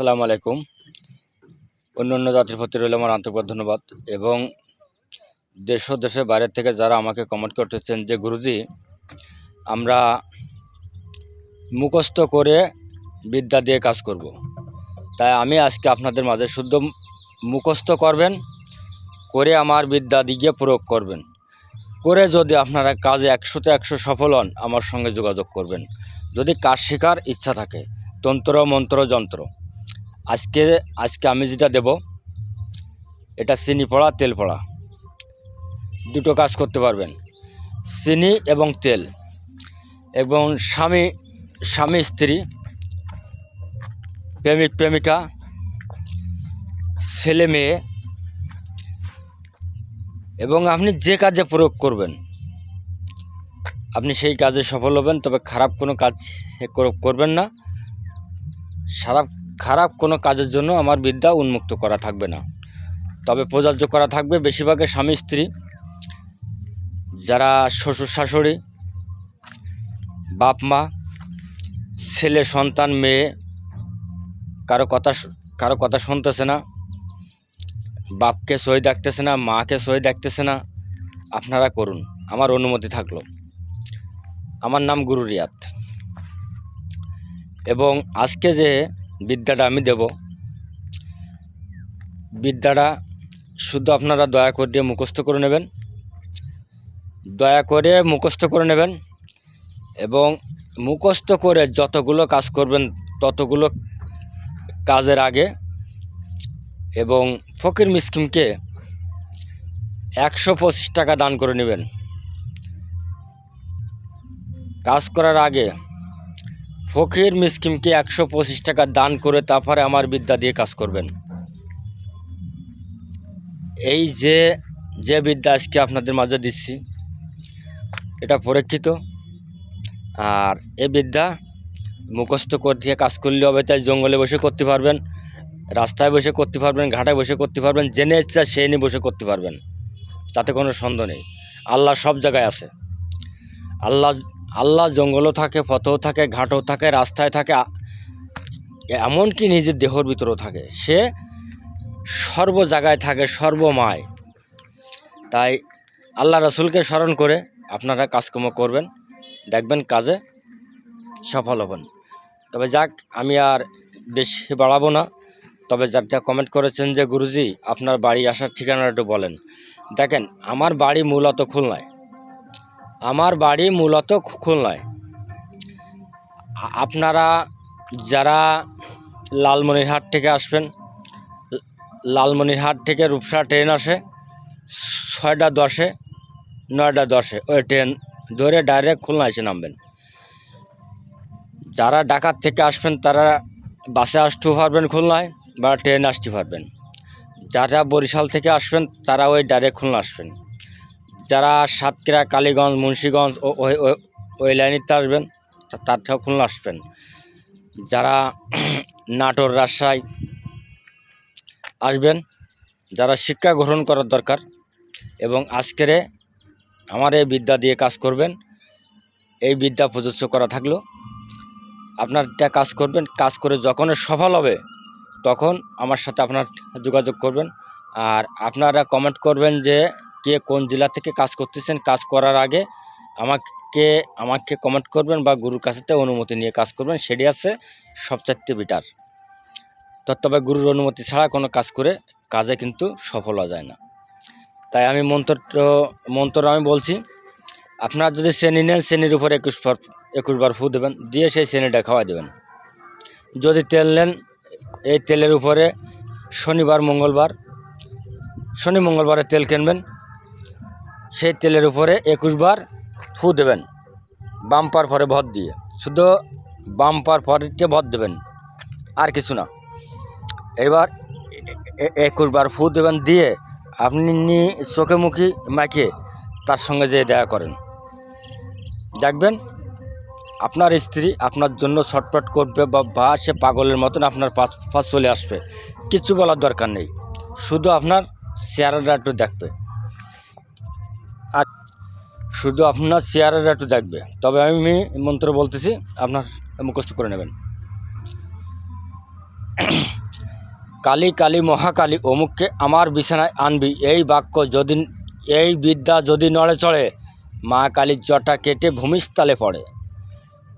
আসসালামু আলাইকুম। অন্য অন্য জাতির প্রতি রইল আমার আন্তরিক ধন্যবাদ এবং দেশ ও দেশের বাইরের থেকে যারা আমাকে কমেন্ট করতেছেন যে, গুরুজি, আমরা মুখস্থ করে বিদ্যা দিয়ে কাজ করব। তাই আমি আজকে আপনাদের মাঝে শুদ্ধ মুখস্থ করবেন, করে আমার বিদ্যা দিয়ে প্রয়োগ করবেন। করে যদি আপনারা কাজে একশোতে একশো সফল হন, আমার সঙ্গে যোগাযোগ করবেন। যদি কাজ শেখার ইচ্ছা থাকে, তন্ত্র, মন্ত্র, যন্ত্র আজকে আজকে আমি যেটা দেব, এটা চিনি পড়া, তেল পড়া। দুটো কাজ করতে পারবেন। চিনি এবং তেল। এবং স্বামী স্বামী স্ত্রী, প্রেমিক, প্রেমিকা, ছেলে মেয়ে, এবং আপনি যে কাজে প্রয়োগ করবেন, আপনি সেই কাজে সফল হবেন, তবে খারাপ কোনো কাজ কর- করবেন না। খারাপ খারাপ কোনো কাজের জন্য আমার বিদ্যা উন্মুক্ত করা থাকবে না। তবে প্রযোজ্য করা থাকবে বেশিরভাগের স্বামী, স্ত্রী, যারা শ্বশুর, শাশুড়ি বাপ মা ছেলে, সন্তান, মেয়ে, কারও কথা কারও কথা শুনতেছে না, বাপকে সই দেখতেছে না, মাকে সই দেখতেছে না, আপনারা করুন, আমার অনুমতি থাকল। আমার নাম গুরু রিয়াদ। এবং আজকে যে বিদ্যাটা আমি দেব। বিদ্যাটা শুধু আপনারা দয়া করে মুখস্থ করে নেবেন। দয়া করে মুখস্থ করে নেবেন এবং মুখস্থ করে যতগুলো কাজ করবেন ততগুলো কাজের আগে এবং ফকির মিসকিমকে একশো পঁচিশ টাকা দান করে নেবেন। কাজ করার আগে ফকির মিসকিমকে একশো পঁচিশ টাকা দান করে তারপরে আমার বিদ্যা দিয়ে কাজ করবেন। এই যে যে বিদ্যা আজকে আপনাদের মাঝে দিচ্ছি, এটা পরীক্ষিত। আর এ বিদ্যা মুখস্থ করে কাজ করলে হবে, তাই জঙ্গলে বসে করতে পারবেন, রাস্তায় বসে করতে পারবেন, ঘাটে বসে করতে পারবেন, জেনে ইচ্ছা সে নিয়ে বসে করতে পারবেন। তাতে কোনো সন্দেহ নেই। আল্লাহ সব জায়গায় আছে। আল্লাহ আল্লাহ জঙ্গলও থাকে, পথেও থাকে, ঘাটও থাকে, রাস্তায় থাকে এমনকি নিজের দেহর ভিতরেও থাকে। সে সর্ব জায়গায় থাকে সর্বময় তাই আল্লাহ রসুলকে স্মরণ করে আপনারা কাজকর্ম করবেন, দেখবেন কাজে সফল হবেন। তবে যাক, আমি আর বেশি বাড়াবো না। তবে যারা কমেন্ট করেছেন যে গুরুজি, আপনার বাড়ি আসার ঠিকানা একটু বলেন। দেখেন, আমার বাড়ি মূলত খুলনায়। আমার বাড়ি মূলত খুলনায়। আপনারা যারা লালমনিরহাট থেকে আসবেন, লালমনিরহাট থেকে রূপসা ট্রেন আসে, ছয়টা দশে, নয়টা দশে, ওই ট্রেন ধরে ডাইরেক্ট খুলনা এসে নামবেন। যারা ঢাকার থেকে আসবেন, তারা বাসে আসতেও পারবেন খুলনায় বা ট্রেন আসতে পারবেন। যারা বরিশাল থেকে আসবেন, তারা ওই ডাইরেক্ট খুলনা আসবেন। যারা সাতক্ষীরা, কালীগঞ্জ, মুন্সীগঞ্জ ও ওই লাইনিতে আসবেন, তা- তারাও খুলনা আসবেন। যারা নাটোর, রাজশাহী আসবেন, যারা শিক্ষা গ্রহণ করার দরকার এবং আজকেরে আমার এই বিদ্যা দিয়ে কাজ করবেন, এই বিদ্যা প্রযোজ্য করা থাকল। আপনার এটা কাজ করবেন, কাজ করে যখন সফল হবে, তখন আমার সাথে আপনার যোগাযোগ করবেন। আর আপনারা কমেন্ট করবেন যে কে কোন জেলা থেকে কাজ করতেছেন, কাজ করার আগে আমাকে আমাকে কমেন্ট করবেন বা গুরুর কাছে থেকে অনুমতি নিয়ে কাজ করবেন, সেটি আছে সবচাইতে বেটার তো তবে গুরুর অনুমতি ছাড়া কোনো কাজ করে, কাজে কিন্তু সফল হওয়া যায় না। তাই আমি মন্ত্র মন্ত্র আমি বলছি, আপনারা যদি শ্রেণি নেন, শ্রেণির উপর একুশ বার একুশ বার ফু দেবেন, দিয়ে সেই শ্রেণীটা খাওয়াই দেবেন। যদি তেল নেন, এই তেলের উপরে শনিবার, মঙ্গলবার, শনি, মঙ্গলবারে তেল কিনবেন সেই তেলের উপরে একুশ বার ফু দেবেন। বাম্পার পরে ভর দিয়ে। শুধু বাম্পার পরেতে ভর দেবেন, আর কিছু না। এবার এ- একুশ বার ফু দেবেন দিয়ে আপনি চোখে মুখে মাখিয়ে তার সঙ্গে যেয়ে দেখা করেন। দেখবেন আপনার স্ত্রী আপনার জন্য ছটপট করবে বা সে পাগলের মতন আপনার পাশ পাশ চলে আসবে। কিচ্ছু বলার দরকার নেই। শুধু আপনার চেহারাটা একটু দেখবে। শুধু আপনার চেহারাটা একটু দেখবে। তবে আমি মন্ত্র বলতেছি, আপনার মুখস্থ করে নেবেন। কালী কালী মহাকালী অমুককে আমার বিছানায় আনবি। এই বাক্য যদি এই বিদ্যা যদি নড়ে চড়ে, মা কালীর জটা কেটে ভূমিস্থলে পড়ে।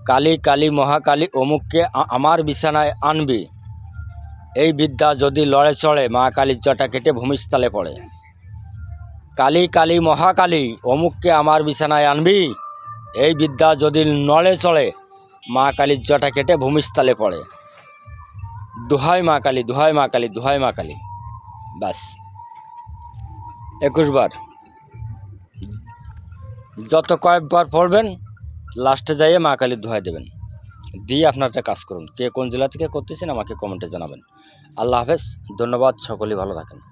কালী কালী মহাকালী অমুককে আমার বিছানায় আনবি। এই বিদ্যা যদি লড়ে চড়ে, মা কালীর জটা কেটে ভূমিস্থলে পড়ে। কালী কালী মহাকালী, অমুককে আমার বিছানায় আনবি। এই বিদ্যা যদি নড়ে চড়ে মা কালীর জটা কেটে ভূমিস্থলে পড়ে। দোহাই মা কালী, দুহাই মা কালী, দুহাই মা কালী। ব্যাস। একুশ বার। যত কয়েকবার পড়বেন, লাস্টে যাইয়ে মা কালীর দোহাই দেবেন। দিয়ে আপনার একটা কাজ করুন। কে কোন জেলা থেকে করতেছেন আমাকে কমেন্টে জানাবেন। আল্লাহ হাফেজ। ধন্যবাদ। সকলেই ভালো থাকেন।